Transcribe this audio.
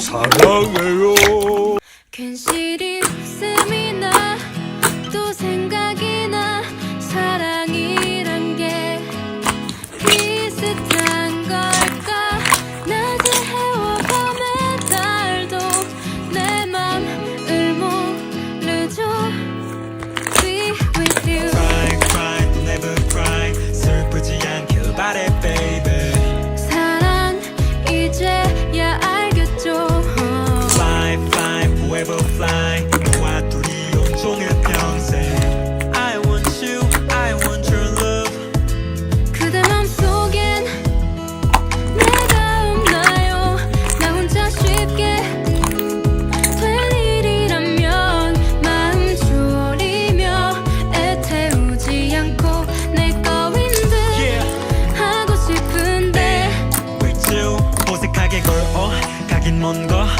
사랑해요. 괜시리 종일 평생 I want you I want your love. 그대 맘속엔 내가 없나요? 나 혼자 쉽게 될 일이라면 마음 졸이며 애태우지 않고 내 거인 듯 하고 싶은데 with you. 어색하게 걸어 가긴 먼거네